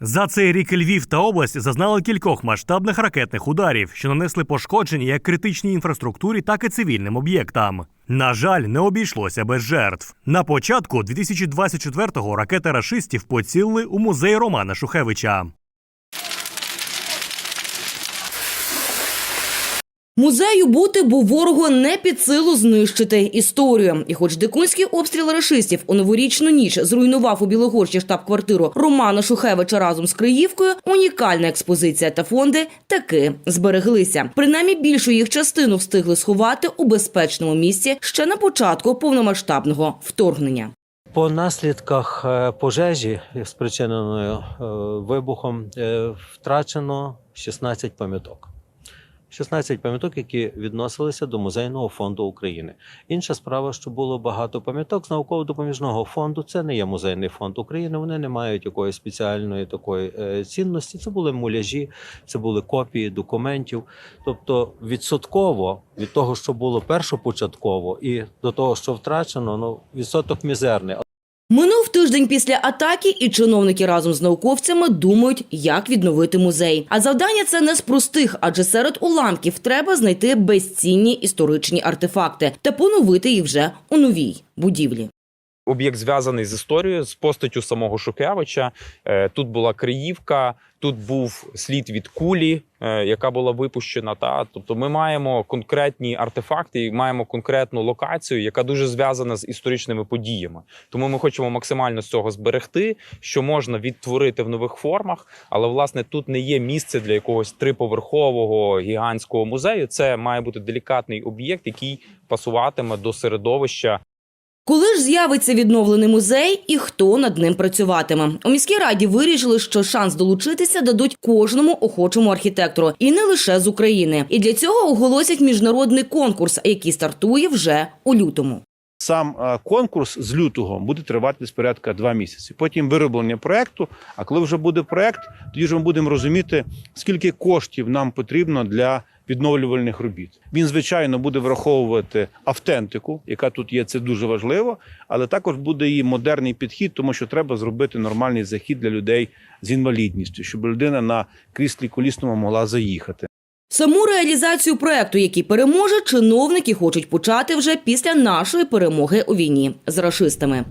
За цей рік Львів та область зазнали кількох масштабних ракетних ударів, що нанесли пошкодження як критичній інфраструктурі, так і цивільним об'єктам. На жаль, не обійшлося без жертв. На початку 2024-го ракети рашистів поцілили у музей Романа Шухевича. Музею бути, бо ворогу не під силу знищити історію. І хоч дикунський обстріл рашистів у новорічну ніч зруйнував у Білогорщі штаб-квартиру Романа Шухевича разом з Криївкою, унікальна експозиція та фонди таки збереглися. Принаймні більшу їх частину встигли сховати у безпечному місці ще на початку повномасштабного вторгнення. По наслідках е, пожежі, спричиненої е, вибухом, е, втрачено 16 пам'яток. 16 пам'яток, які відносилися до музейного фонду України. Інша справа, що було багато пам'яток з науково-допоміжного фонду. Це не є музейний фонд України. Вони не мають якоїсь спеціальної такої е, цінності. Це були муляжі, це були копії документів. Тобто, відсотково від того, що було першопочатково, і до того, що втрачено, ну відсоток мізерний. Минув тиждень після атаки, і чиновники разом з науковцями думають, як відновити музей. А завдання це не з простих, адже серед уламків треба знайти безцінні історичні артефакти та поновити їх вже у новій будівлі. Об'єкт зв'язаний з історією, з постаттю самого Шухевича. Е, Тут була Криївка, тут був слід від кулі, е, яка була випущена. Та тобто, ми маємо конкретні артефакти, і маємо конкретну локацію, яка дуже зв'язана з історичними подіями. Тому ми хочемо максимально з цього зберегти, що можна відтворити в нових формах. Але власне тут не є місце для якогось триповерхового гігантського музею. Це має бути делікатний об'єкт, який пасуватиме до середовища Коли ж з'явиться відновлений музей і хто над ним працюватиме? У міській раді вирішили, що шанс долучитися дадуть кожному охочому архітектору, і не лише з України. І для цього оголосять міжнародний конкурс, який стартує вже у лютому. Сам е, конкурс з лютого буде тривати порядка два місяці. Потім вироблення проекту. А коли вже буде проект, тоді ж ми будемо розуміти, скільки коштів нам потрібно для відновлювальних робіт. Він, звичайно, буде враховувати автентику, яка тут є. Це дуже важливо, але також буде і модерний підхід, тому що треба зробити нормальний захід для людей з інвалідністю, щоб людина на кріслі колісному могла заїхати. Саму реалізацію проекту, який переможе, чиновники хочуть почати вже після нашої перемоги у війні з рашистами.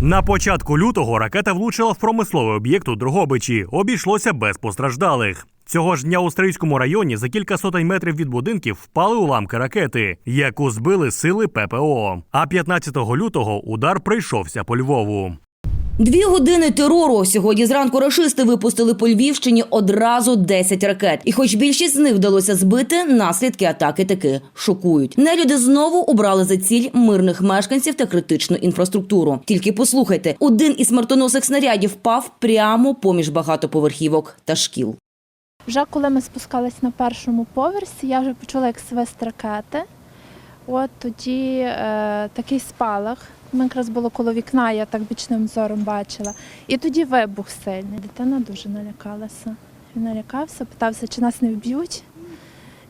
На початку лютого ракета влучила в промисловий об'єкт у Дрогобичі. Обійшлося без постраждалих. Цього ж дня у Стрийському районі за кілька сотень метрів від будинків впали уламки ракети, яку збили сили ППО. А 15 лютого удар прийшовся по Львову. Дві години терору. Сьогодні зранку рашисти випустили по Львівщині одразу 10 ракет. І хоч більшість з них вдалося збити, наслідки атаки таки шокують. Нелюди знову обрали за ціль мирних мешканців та критичну інфраструктуру. Тільки послухайте, один із смертоносних снарядів впав прямо поміж багатоповерхівок та шкіл. Вже коли ми спускались на першому поверсі, я вже почула як свист ракети. От тоді е, такий спалах. Ми якраз було коло вікна, я так бічним зором бачила. І тоді вибух сильний. Дитина дуже налякалася. Він налякався, питався, чи нас не вб'ють,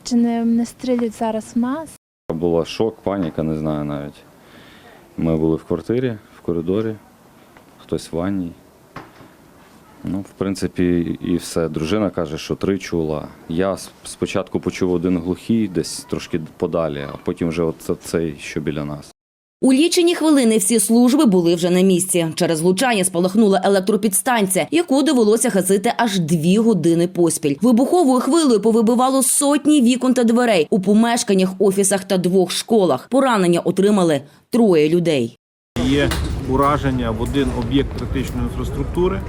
чи не, не стрілять зараз в нас. Була шок, паніка, не знаю навіть. Ми були в квартирі, в коридорі, хтось в ванній. Ну, в принципі, і все. Дружина каже, що три чула. Я спочатку почув один глухий, десь трошки подалі, а потім вже оце цей, що біля нас. У лічені хвилини всі служби були вже на місці. Через влучання спалахнула електропідстанція, яку довелося гасити аж дві години поспіль. Вибуховою хвилею повибивало сотні вікон та дверей у помешканнях, офісах та двох школах. Поранення отримали троє людей. є ураження в один об'єкт критичної інфраструктури.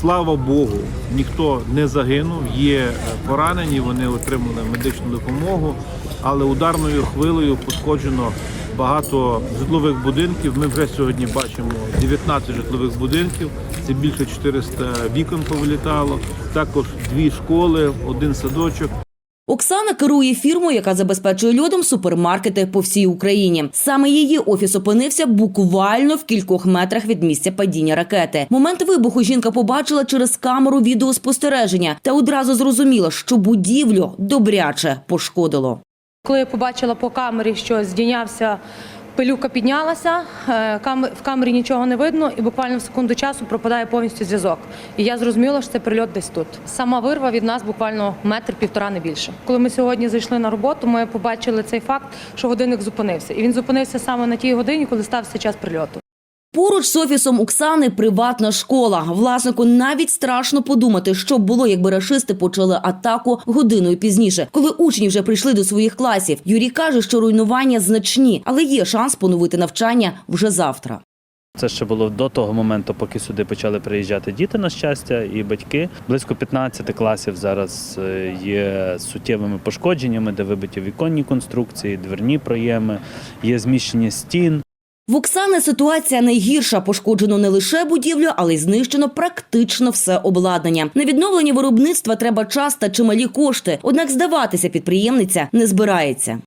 Слава Богу, ніхто не загинув, є поранені, вони отримали медичну допомогу, але ударною хвилею пошкоджено багато житлових будинків. Ми вже сьогодні бачимо 19 житлових будинків, це більше 400 вікон повилітало, також дві школи, один садочок. Оксана керує фірмою, яка забезпечує льодом супермаркети по всій Україні. Саме її офіс опинився буквально в кількох метрах від місця падіння ракети. Момент вибуху жінка побачила через камеру відеоспостереження та одразу зрозуміла, що будівлю добряче пошкодило. Коли я побачила по камері, що здійнявся Пилюка піднялася, е, в камері нічого не видно, і буквально в секунду часу пропадає повністю зв'язок. І я зрозуміла, що це прильот десь тут. Сама вирва від нас буквально метр півтора не більше. Коли ми сьогодні зайшли на роботу, ми побачили цей факт, що годинник зупинився. І він зупинився саме на тій годині, коли стався час прильоту. Поруч з офісом Оксани приватна школа. Власнику навіть страшно подумати, що б було, якби рашисти почали атаку годиною пізніше, коли учні вже прийшли до своїх класів. Юрій каже, що руйнування значні, але є шанс поновити навчання вже завтра. Це ще було до того моменту, поки сюди почали приїжджати діти, на щастя, і батьки. Близько 15 класів зараз е, є суттєвими пошкодженнями, де вибиті віконні конструкції, дверні проєми, є зміщення стін. В Оксани ситуація найгірша. Пошкоджено не лише будівлю, але й знищено практично все обладнання. На відновлення виробництва треба час та чималі кошти. Однак здаватися підприємниця не збирається.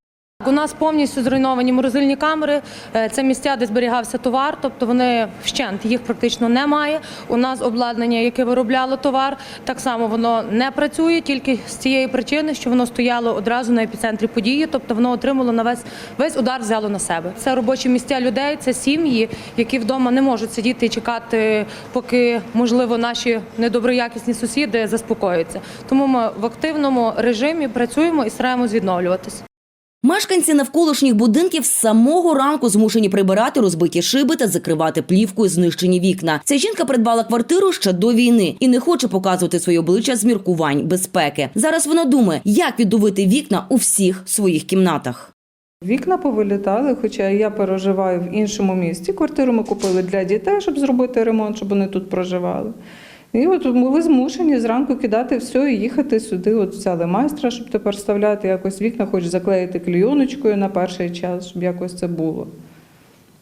У нас повністю зруйновані морозильні камери. Е, Це місця, де зберігався товар, тобто вони вщент, їх практично немає. У нас обладнання, яке виробляло товар, так само воно не працює тільки з цієї причини, що воно стояло одразу на епіцентрі події, тобто воно отримало на весь весь удар взяло на себе. Це робочі місця людей, це сім'ї, які вдома не можуть сидіти і чекати, поки можливо наші недоброякісні сусіди заспокояться. Тому ми в активному режимі працюємо і стараємось відновлюватися. Мешканці навколишніх будинків з самого ранку змушені прибирати розбиті шиби та закривати плівкою знищені вікна. Ця жінка придбала квартиру ще до війни і не хоче показувати своє обличчя з міркувань безпеки. Зараз вона думає, як відновити вікна у всіх своїх кімнатах. Вікна повилітали, хоча я переживаю в іншому місті. Квартиру ми купили для дітей, щоб зробити ремонт, щоб вони тут проживали. І от були змушені зранку кидати все і їхати сюди. От взяли майстра, щоб тепер вставляти якось вікна, хоч заклеїти клійоночкою на перший час, щоб якось це було.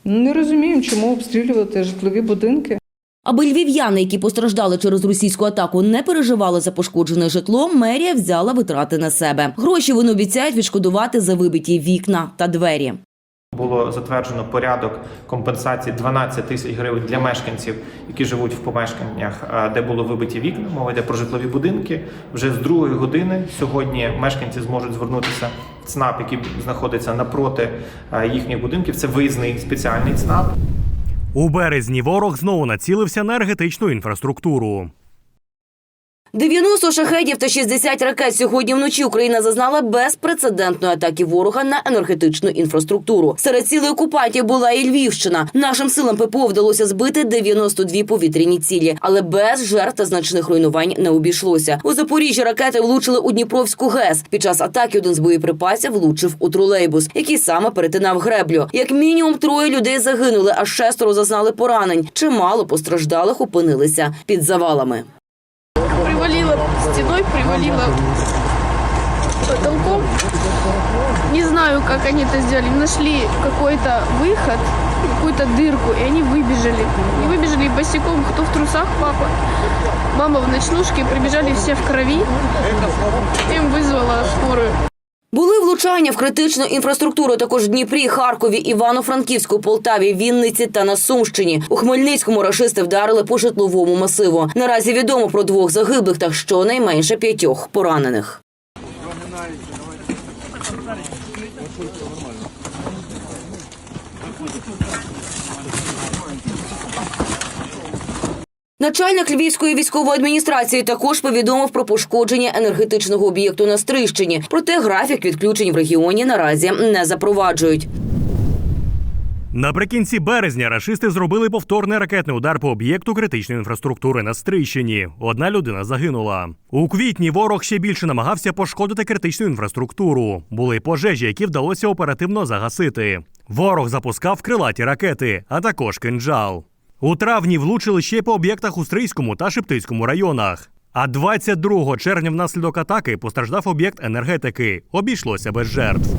Ну, Не розуміємо, чому обстрілювати житлові будинки. Аби львів'яни, які постраждали через російську атаку, не переживали за пошкоджене житло, мерія взяла витрати на себе. Гроші вони обіцяють відшкодувати за вибиті вікна та двері. Було затверджено порядок компенсації 12 тисяч гривень для мешканців, які живуть в помешканнях, е, де було вибиті вікна. Мова йде про житлові будинки. Вже з другої години сьогодні мешканці зможуть звернутися в ЦНАП, який знаходиться напроти е, їхніх будинків. Це виїзний спеціальний ЦНАП. У березні ворог знову націлився на енергетичну інфраструктуру. 90 шахедів та 60 ракет сьогодні вночі Україна зазнала безпрецедентної атаки ворога на енергетичну інфраструктуру. Серед цілей окупантів була і Львівщина. Нашим силам ППО вдалося збити 92 повітряні цілі, але без жертв та значних руйнувань не обійшлося. У Запоріжжі ракети влучили у Дніпровську ГЕС. Під час атаки один з боєприпасів влучив у тролейбус, який саме перетинав греблю. Як мінімум троє людей загинули, а шестеро зазнали поранень. Чимало постраждалих опинилися під завалами. Стеной, привалило потолком. Не знаю, как они это сделали. Нашли какой-то выход, какую-то дырку, и они выбежали. И выбежали босиком, кто в трусах, папа. Мама в ночнушке, прибежали все в крови. Им вызвала скорую. Були влучання в критичну інфраструктуру також в Дніпрі, Харкові, Івано-Франківську, Полтаві, Вінниці та на Сумщині. У Хмельницькому рашисти вдарили по житловому масиву. Наразі відомо про двох загиблих та щонайменше п'ятьох поранених. Начальник Львівської військової адміністрації також повідомив про пошкодження енергетичного об'єкту на Стрищині. Проте графік відключень в регіоні наразі не запроваджують. Наприкінці березня рашисти зробили повторний ракетний удар по об'єкту критичної інфраструктури на Стрийщині. Одна людина загинула. У квітні ворог ще більше намагався пошкодити критичну інфраструктуру. Були пожежі, які вдалося оперативно загасити. Ворог запускав крилаті ракети, а також кинджал. У травні влучили ще по об'єктах у Стрийському та Шептицькому районах. А 22 червня внаслідок атаки постраждав об'єкт енергетики. Обійшлося без жертв.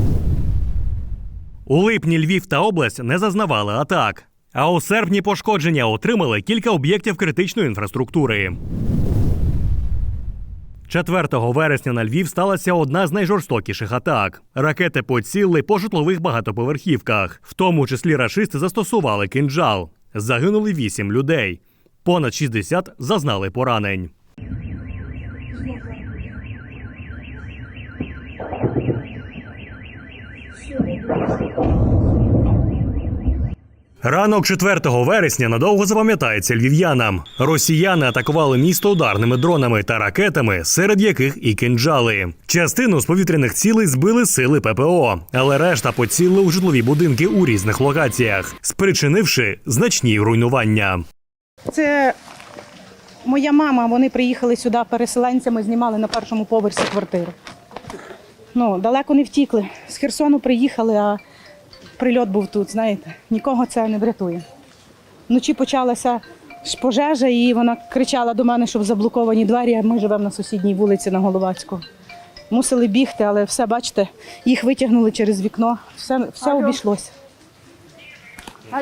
У липні Львів та область не зазнавали атак. А у серпні пошкодження отримали кілька об'єктів критичної інфраструктури. 4 вересня на Львів сталася одна з найжорстокіших атак. Ракети поцілили по житлових багатоповерхівках, в тому числі рашисти застосували кинджал. Загинули 8 людей. Понад 60 зазнали поранень. Ранок 4 вересня надовго запам'ятається львів'янам. Росіяни атакували місто ударними дронами та ракетами, серед яких і кинджали. Частину з повітряних цілей збили сили ППО, але решта поцілили у житлові будинки у різних локаціях, спричинивши значні руйнування. Це моя мама. Вони приїхали сюди переселенцями, знімали на першому поверсі квартиру. Ну, далеко не втікли. З Херсону приїхали, а прильот був тут, знаєте. Нікого це не врятує. Вночі почалася пожежа, і вона кричала до мене, щоб заблоковані двері, а ми живемо на сусідній вулиці на Головацького. Мусили бігти, але все, бачите, їх витягнули через вікно. Все, все обійшлося.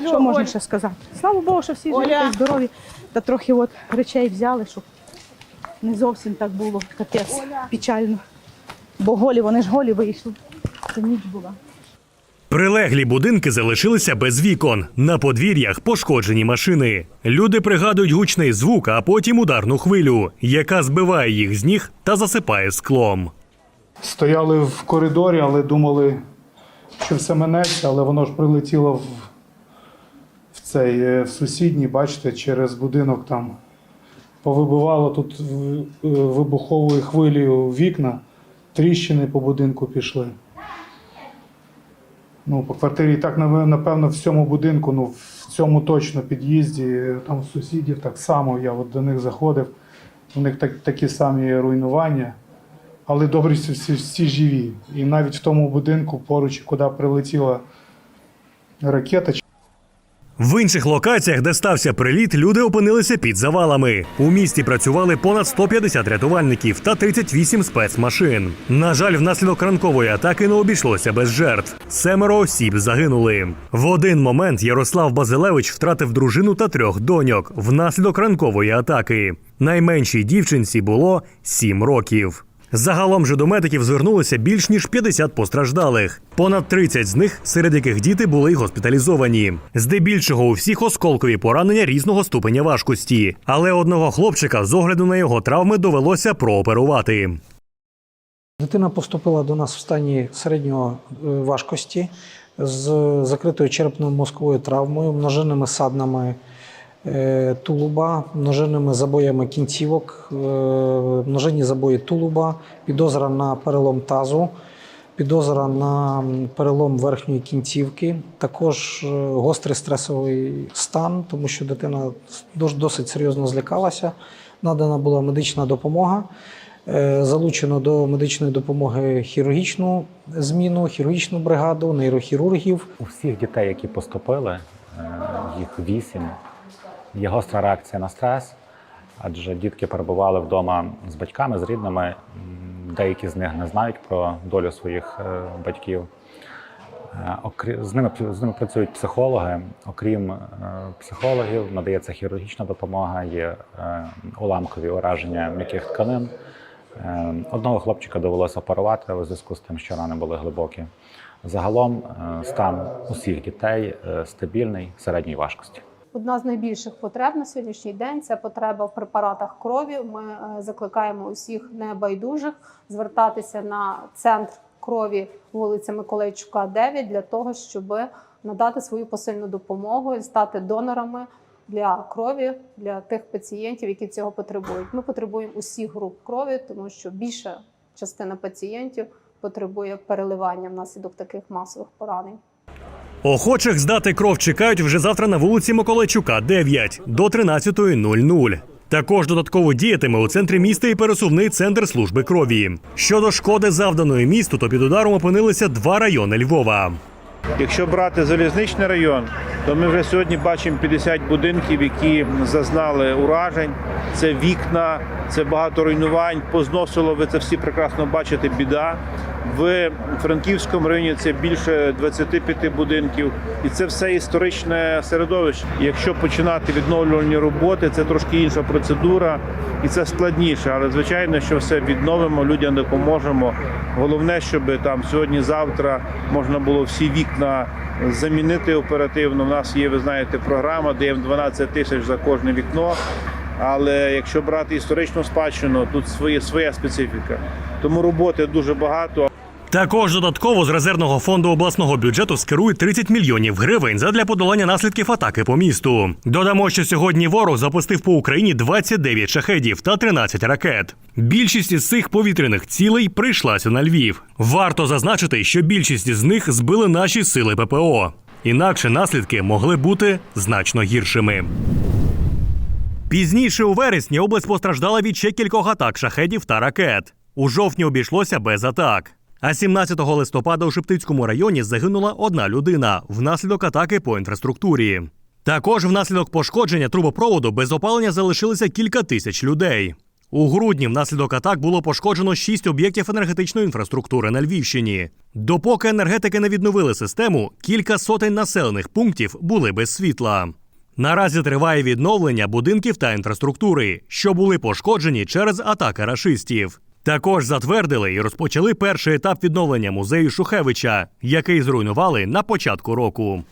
Що можна ще сказати? Слава Богу, що всі живі здорові. Та трохи от речей взяли, щоб не зовсім так було. Капець, печально. Бо голі, вони ж голі вийшли. Це ніч була. Прилеглі будинки залишилися без вікон. На подвір'ях пошкоджені машини. Люди пригадують гучний звук, а потім ударну хвилю, яка збиває їх з ніг та засипає склом. Стояли в коридорі, але думали, що все минеться, але воно ж прилетіло в, в цей е, в сусідній, бачите, через будинок там повибивало тут е, вибуховою хвилею вікна, тріщини по будинку пішли. Ну, по квартирі і так напевно в цьому будинку, ну в цьому точно під'їзді, там сусідів так само. Я от до них заходив. У них так, такі самі руйнування. Але добре, що всі, всі живі. І навіть в тому будинку поруч, куди прилетіла ракета, В інших локаціях, де стався приліт, люди опинилися під завалами. У місті працювали понад 150 рятувальників та 38 спецмашин. На жаль, внаслідок ранкової атаки не обійшлося без жертв. Семеро осіб загинули. В один момент Ярослав Базилевич втратив дружину та трьох доньок внаслідок ранкової атаки. Найменшій дівчинці було 7 років. Загалом же до медиків звернулося більш ніж 50 постраждалих. Понад 30 з них, серед яких діти були госпіталізовані. Здебільшого у всіх осколкові поранення різного ступеня важкості. Але одного хлопчика з огляду на його травми довелося прооперувати. Дитина поступила до нас в стані середнього е, важкості з закритою черепно-мозковою травмою, множинними саднами тулуба, множинними забоями кінцівок, е, множинні забої тулуба, підозра на перелом тазу, підозра на перелом верхньої кінцівки, також е, гострий стресовий стан, тому що дитина досить серйозно злякалася. Надана була медична допомога. Е, Залучено до медичної допомоги хірургічну зміну, хірургічну бригаду, нейрохірургів. У всіх дітей, які поступили, е, їх вісім, є гостра реакція на стрес, адже дітки перебували вдома з батьками, з рідними. Деякі з них не знають про долю своїх е, батьків. Е, З ними, з ними працюють психологи. Окрім е, психологів, надається хірургічна допомога, є уламкові ураження м'яких тканин. Одного хлопчика довелося оперувати у зв'язку з тим, що рани були глибокі. Загалом стан усіх дітей стабільний середньої важкості. Одна з найбільших потреб на сьогоднішній день це потреба в препаратах крові. Ми е, закликаємо усіх небайдужих звертатися на центр крові вулиця Миколайчука, 9 для того, щоб надати свою посильну допомогу і стати донорами для крові для тих пацієнтів, які цього потребують. Ми потребуємо усіх груп крові, тому що більша частина пацієнтів потребує переливання внаслідок таких масових поранень. Охочих здати кров чекають вже завтра на вулиці Миколайчука, 9 до 13.00. Також додатково діятиме у центрі міста і пересувний центр служби крові. Щодо шкоди, завданої місту, то під ударом опинилися два райони Львова. Якщо брати залізничний район, то ми вже сьогодні бачимо 50 будинків, які зазнали уражень. Це вікна, це багато руйнувань. Позносило ви це всі прекрасно бачите. Біда в Франківському районі це більше 25 будинків, і це все історичне середовище. Якщо починати відновлювальні роботи, це трошки інша процедура, і це складніше. Але звичайно, що все відновимо, людям допоможемо. Головне, щоб там сьогодні-завтра можна було всі вікна замінити оперативно. У нас є, ви знаєте, програма, даємо 12 тисяч за кожне вікно. Але якщо брати історичну спадщину, тут своє, своя специфіка. Тому роботи дуже багато. Також додатково з резервного фонду обласного бюджету скерують 30 мільйонів гривень задля подолання наслідків атаки по місту. Додамо, що сьогодні ворог запустив по Україні 29 шахедів та 13 ракет. Більшість із цих повітряних цілей прийшлася на Львів. Варто зазначити, що більшість з них збили наші сили ППО. Інакше наслідки могли бути значно гіршими. Пізніше у вересні область постраждала від ще кількох атак шахедів та ракет. У жовтні обійшлося без атак. А 17 листопада у Шептицькому районі загинула одна людина внаслідок атаки по інфраструктурі. Також внаслідок пошкодження трубопроводу без опалення залишилися кілька тисяч людей. У грудні внаслідок атак було пошкоджено шість об'єктів енергетичної інфраструктури на Львівщині. Допоки енергетики не відновили систему, кілька сотень населених пунктів були без світла. Наразі триває відновлення будинків та інфраструктури, що були пошкоджені через атаки рашистів. Також затвердили і розпочали перший етап відновлення музею Шухевича, який зруйнували на початку року.